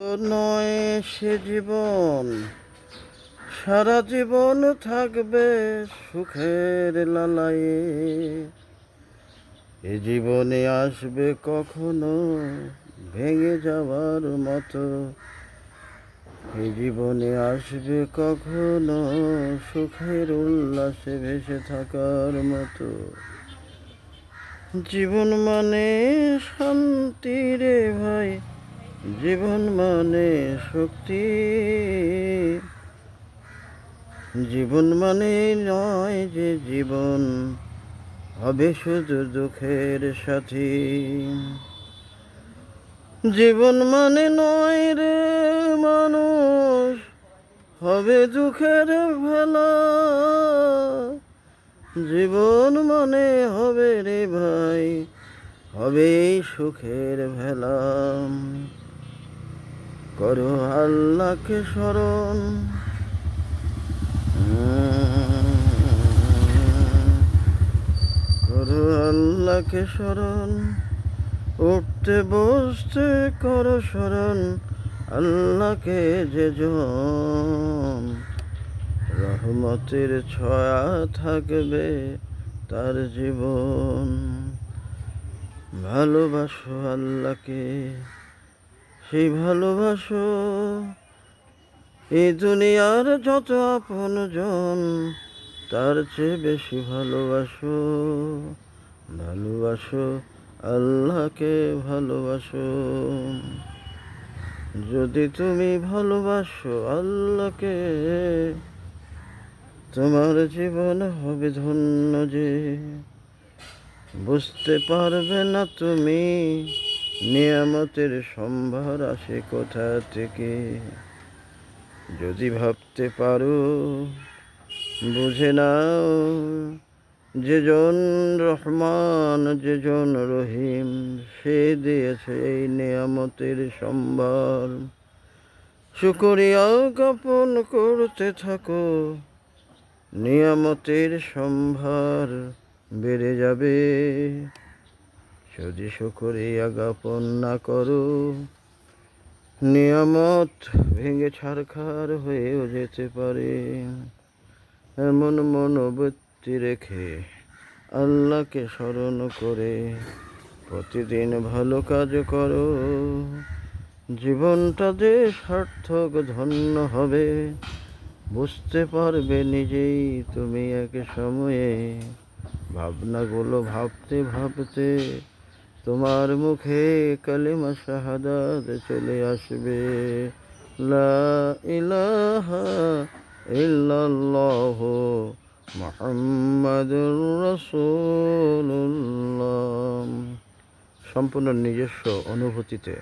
নয় সে জীবন, সারা জীবন থাকবে সুখের লালায়ে। এ জীবনে আসবে কখনো ভেঙে যাওয়ার মতো। এ জীবনে আসবে কখনো সুখের উল্লাসে ভেসে থাকার মতো। জীবন মানে শান্তি রে ভাই জীবন মানে শক্তি। জীবন মানে নয় যে জীবন, হবে শুধু দুঃখের সাথী। জীবন মানে নয় রে মানুষ, হবে দুঃখের ভেলা। জীবন মানে হবে রে ভাই, হবে সুখের ভেলা। করো আল্লাহকে স্মরণ। করো আল্লাহকে স্মরণ। উঠতে বসতে করো স্মরণ, আল্লাহকে যে জন। রহমতের ছয়া থাকবে তার জীবন। ভালোবাসো আল্লাহকে। সেই ভালোবাসো এই দুনিয়ার যত আপন জন, তার চেয়ে বেশি ভালোবাসো। ভালোবাসো, আল্লাহকে ভালোবাসো। যদি তুমি ভালোবাসো আল্লাহকে, তোমার জীবন হবে ধন্য যে। বুঝতে পারবে না তুমি নিয়ামতের সম্ভার আসে কোথা থেকে? যদি ভাবতে পারো, বুঝে নাও, যেজন রহমান, যেজন রহিম, সে দিয়েছে এই নিয়ামতের সম্ভার। শুকরিয়া জ্ঞাপন করতে থাকো, নিয়ামতের সম্ভার বেড়ে যাবে। যদি শুকরিয়া জ্ঞাপন না করো। নিয়ামত ভেঙে ছারখার হয়েও যেতে পারে। এমন মনোবৃত্তি রেখে আল্লাহকে স্মরণ করে প্রতিদিন ভালো কাজ করো। জীবনটা যে সার্থক ধন্য হবে, বুঝতে পারবে নিজেই তুমি এক সময়ে। ভাবনাগুলো ভাবতে ভাবতে তোমার মুখে কালিমা শাহাদাত চলে আসবে। লা ইলাহা মুহাম্মাদুর রাসূলুল্লাহ। সম্পূর্ণ নিজস্ব অনুভূতিতে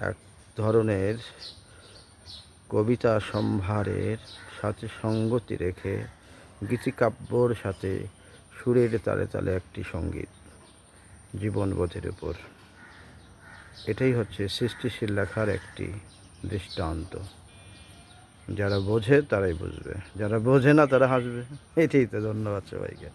এক ধরনের কবিতা সম্ভারের সাথে সঙ্গতি রেখে গীতিকাব্যর সাথে সুরের তালে তালে একটি সংগীত জীবনবোধের উপর। এটাই হচ্ছে সৃষ্টিশীল লেখার একটি দৃষ্টান্ত। যারা বোঝে তারাই বুঝবে, যারা বোঝে না তারা হাসবে। এটাই তো ধন্যবাদ সবাইকে।